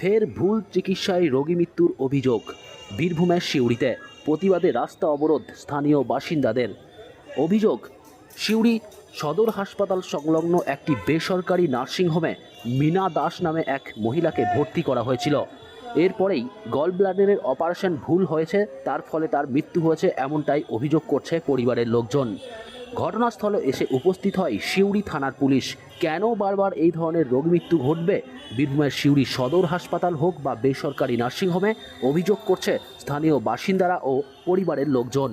ফের ভুল চিকিৎসায় রোগী মৃত্যুর অভিযোগ। বীরভূমের সিউড়িতে প্রতিবাদে রাস্তা অবরোধ স্থানীয় বাসিন্দাদের। অভিযোগ সিউড়ি সদর হাসপাতাল সংলগ্ন একটি বেসরকারি নার্সিংহোমে মিনা দাস নামে এক মহিলাকে ভর্তি করা হয়েছিল। এরপরেই গল ব্লাডারের অপারেশন ভুল হয়েছে, তার ফলে তার মৃত্যু হয়েছে এমনটাই অভিযোগ করছে পরিবারের লোকজন। ঘটনাস্থলে এসে উপস্থিত হয় সিউড়ি থানার পুলিশ। কেন বারবার এই ধরনের রোগ মৃত্যু ঘটবে? বীরভূমের সিউড়ি সদর হাসপাতাল হোক বা বেসরকারি নার্সিংহোমে অভিযোগ করছে স্থানীয় বাসিন্দারা ও পরিবারের লোকজন।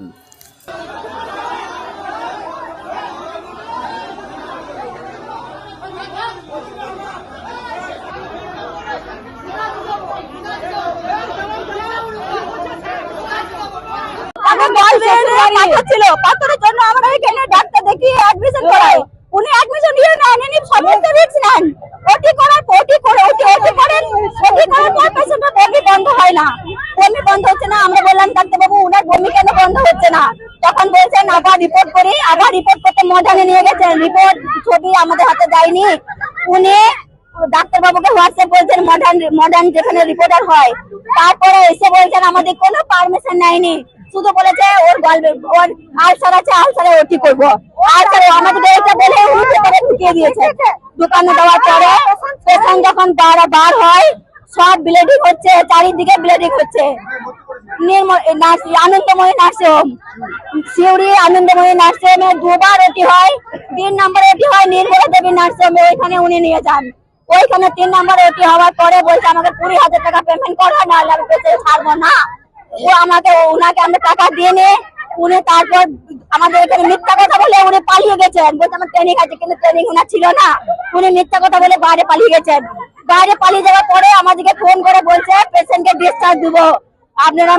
পাথর ছিল। পাথরের জন্য আমরা এখানে ডাক্তার দেখিয়ে অ্যাডমিশন করাই উনি অ্যাডমিশন নিয়ে নেন উনি সমস্ত রিস্ক নেন। ওটি করার ওটি করে ওটি ওটি করেন ওটি করার পর পেশেন্টের বমি বন্ধ হয় না। বমি বন্ধ হচ্ছে না আমরা বললাম ডাক্তারবাবু উনার বমি কেন বন্ধ হচ্ছে না? তখন বলছেন আবার রিপোর্ট করি আবার রিপোর্ট করতে মডার্নে নিয়ে গেছেন। রিপোর্ট ছবি আমাদের হাতে দেয়নি। উনি ডাক্তারবাবুকে হোয়াটসঅ্যাপ বলছেন মডার্ন মডার্ন যেখানে রিপোর্টার হয়। তারপরে এসে বলছেন আমাদের কোনো পারমিশন নেয়নি। শুধু বলেছে ওর গল্প, ওর আলসার আছে, আলসারে ওটি করব? আলসারে আমাদের এটা বলে উঠে করে ঢুকিয়ে দিয়েছে। দোকানে দেওয়ার পরে পেশেন্ট যখন বার বার হয়, সব ব্লিডিং হচ্ছে, চারিদিকে ব্লিডিং হচ্ছে। Anandamayee nursing home Suri Anandamayee nursing হোমে দুবার ওটি হয়, তিন নম্বর ওটি হয় নির্মলা দেবী নার্সিং হোমে ওইখানে উনি নিয়ে যান। ওইখানে তিন নম্বর ওটি হওয়ার পরে বলছে, আমাকে কুড়ি হাজার টাকা পেমেন্ট করো নাহলে আমি পেছনে ছাড়বো না। ও আমাকে ওনাকে আমরা টাকা দিয়ে নে উনি তারপর আমাদের এখানে মিথ্যা কথা বলে উনি পালিয়ে গেছেন। বলছে আমার ট্রেনিং আছে কিন্তু ট্রেনিং ওনার ছিল না। উনি মিথ্যা কথা বলে বাইরে পালিয়ে গেছেন। বাইরে পালিয়ে যাওয়ার পরে আমাদেরকে ফোন করে বলছে পেশেন্টকে ডিসচার্জ দিবো। আপনারা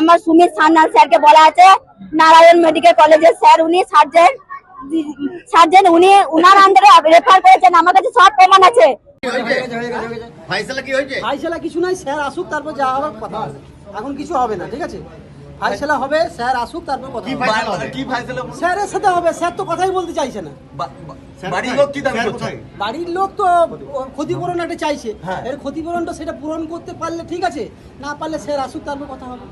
আমার সুমিত সান্যাল স্যারকে বলা আছে নারায়ণ মেডিকেল কলেজের স্যার উনি সার্জেন সার্জেন উনি উনার আন্ডারে রেফার করেছেন। আমার কাছে সব প্রমাণ আছে। ফাইসালা কি হয়েছে? ফাইসলা কিছু নাই স্যার আসুক তারপর যা হওয়ার কথা হবে এখন কিছু হবে না ঠিক আছে? ফাইসলা হবে স্যার আসুক তারপর কথা কি হবে। হবে? কি ফাইসলা স্যারের সাথে হবে স্যার তো কথাই বলতে চাইছে না। বাড়ির লোক কি দাবি করছে? বাড়ির লোক তো ক্ষতিপূরণ একটা চাইছে। হ্যাঁ। এর ক্ষতিপূরণটা সেটা পূরণ করতে পারলে ঠিক আছে না পারলে স্যার আসুক তারপর কথা হবে।